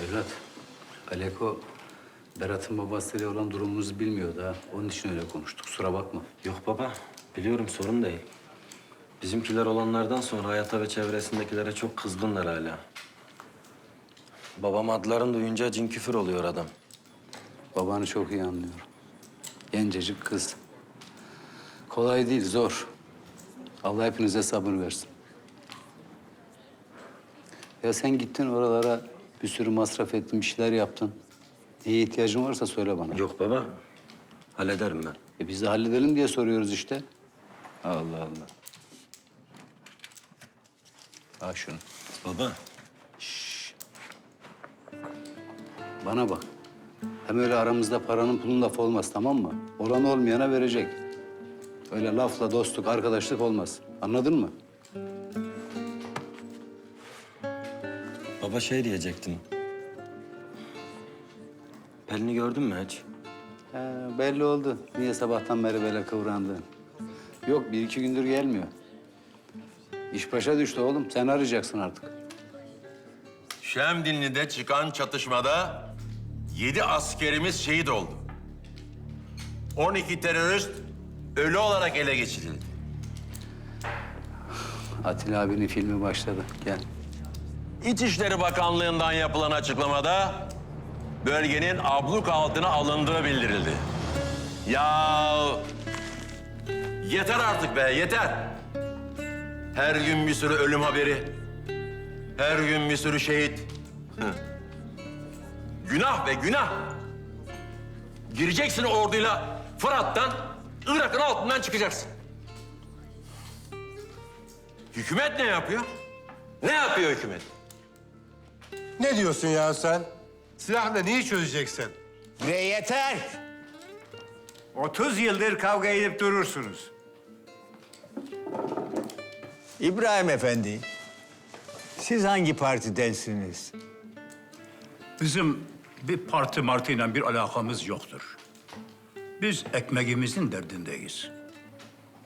Evlat, Aleko Berat'ın babasıyla olan durumumuzu bilmiyordu ha. Onun için öyle konuştuk. Kusura bakma. Yok baba, biliyorum sorun değil. Bizimkiler olanlardan sonra hayata ve çevresindekilere çok kızgınlar hala. Babam adlarını duyunca cin küfür oluyor adam. Babanı çok iyi anlıyorum. Gencecik kız. Kolay değil, zor. Allah hepinize sabır versin. Ya sen gittin oralara bir sürü masraf ettin, bir şeyler yaptın. Neye ihtiyacın varsa söyle bana. Yok baba, hallederim ben. E biz de halledelim diye soruyoruz işte. Allah Allah. Al şunu. Baba, Bana bak. Hem öyle aramızda paranın pulun lafı olmaz tamam mı? Olan olmayana verecek. Öyle lafla dostluk, arkadaşlık olmaz. Anladın mı? Baba şey diyecektim. Pelin'i gördün mü hiç? He, belli oldu. Niye sabahtan beri böyle kıvrandın? Yok, bir iki gündür gelmiyor. İş başa düştü oğlum. Sen arayacaksın artık. Şemdinli'de çıkan çatışmada yedi askerimiz şehit oldu. 12 terörist ölü olarak ele geçirildi. Atilla abinin filmi başladı. Gel. İçişleri Bakanlığı'ndan yapılan açıklamada bölgenin abluk altına alındığı bildirildi. Ya yeter artık be yeter. Her gün bir sürü ölüm haberi. Her gün bir sürü şehit. Günah be günah. Gireceksin orduyla Fırat'tan, Irak'ın altından çıkacaksın. Hükümet ne yapıyor? Ne yapıyor hükümet? Ne diyorsun ya sen? Silahla neyi çözeceksin? Ve yeter. 30 yıldır kavga edip durursunuz. İbrahim Efendi, siz hangi partidensiniz? Bizim bir parti martıyla bir alakamız yoktur. Biz ekmeğimizin derdindeyiz.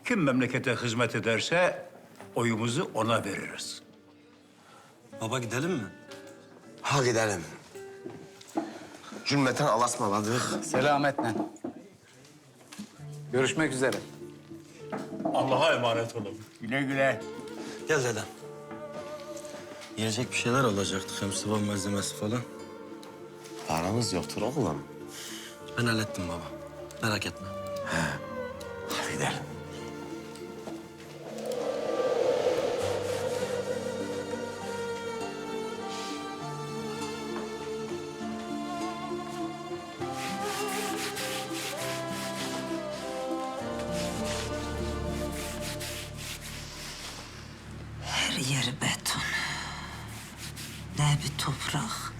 Kim memlekete hizmet ederse oyumuzu ona veririz. Baba gidelim mi? Ha gidelim. Cümleten alasmaladık. Selametle. Görüşmek üzere. Allah'a emanet olun. Güle güle. Gel dedem. Yiyecek bir şeyler alacaktık, hem sıvı malzemesi falan. Paramız yoktur oğlum. Ben hallettim baba. Merak etme. Hadi gidelim. Her yer beton. Ne bir toprak,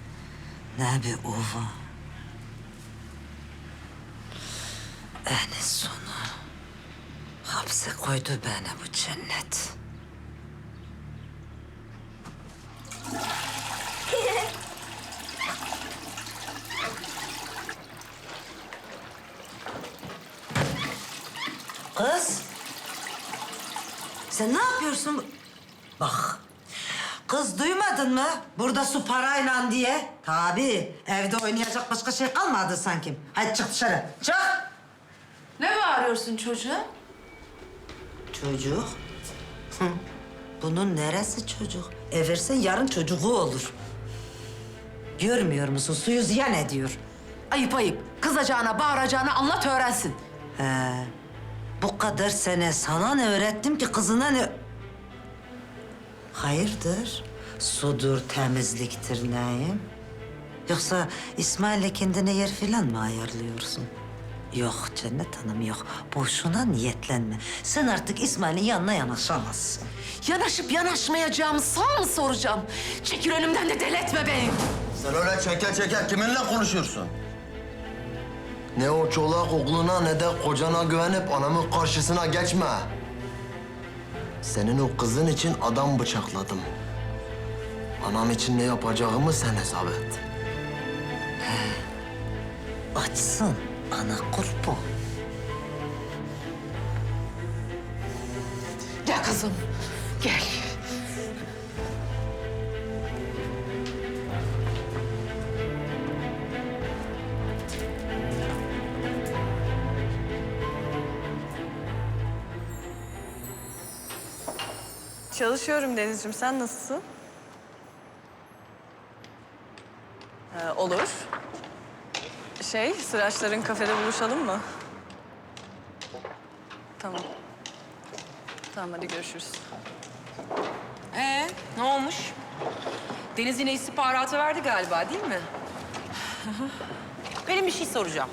ne bir ova. En sonu hapse koydu beni bu cennet. Kız. Sen ne yapıyorsun? Bak. Kız duymadın mı? Burada su parayla diye. Tabii. Evde oynayacak başka şey kalmadı sanki. Hadi çık dışarı. Çık. Ne bağırıyorsun çocuğa? Çocuk. Hı. Bunun neresi çocuk? Eversen yarın çocuğu olur. Görmüyor musun? Suyu ziyan ediyor. Ayıp ayıp. Kızacağına, bağıracağına anlat öğrensin. He. Bu kadar sene sana ne öğrettim ki kızına ne... Hayırdır? Sudur, temizliktir neyim? Yoksa İsmail'le kendine yer filan mı ayarlıyorsun? Yok Cennet Hanım yok. Boşuna niyetlenme. Sen artık İsmail'in yanına yanaşamazsın. Yanaşıp yanaşmayacağımı sana mı soracağım? Çekil önümden de deletme beni. Sen öyle çeker çeker kiminle konuşuyorsun? Ne o çolak oğluna ne de kocana güvenip anamın karşısına geçme. Senin o kızın için adam bıçakladım. Anam için ne yapacağımı sen hesap et. Açsın ana kurban. Gel kızım, gel. Çalışıyorum Denizciğim. Sen nasılsın? Ee, olur. Şey, Sıraçların kafede buluşalım mı? Tamam. Tamam hadi görüşürüz. Ee, ne olmuş? Deniz yine istihbaratı verdi galiba değil mi? Benim bir şey soracağım.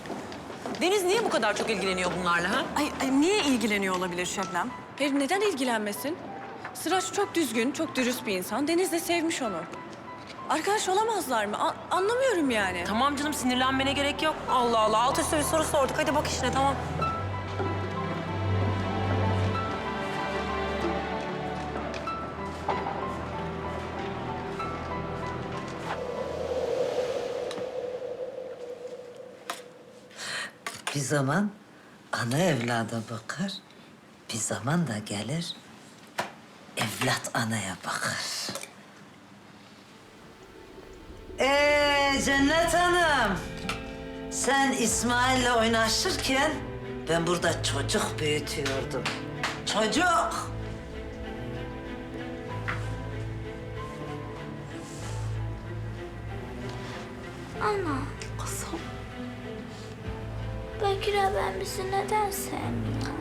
Deniz niye bu kadar çok ilgileniyor bunlarla ha? Ay, ay niye ilgileniyor olabilir Şebnem? Hayır neden ilgilenmesin? Sıraç çok düzgün, çok dürüst bir insan. Deniz de sevmiş onu. Arkadaş olamazlar mı? A- anlamıyorum yani. Tamam canım sinirlenmene gerek yok. Allah Allah alt üstü bir soru sorduk. Hadi bak işine tamam. Bir zaman ana evlada bakar, bir zaman da gelir evlat anaya bakar. Ee Cennet Hanım, sen İsmail'le oynaşırken ben burada çocuk büyütüyordum. Çocuk. Ana. Kızım. Bekir ben bizi neden sevmiyor?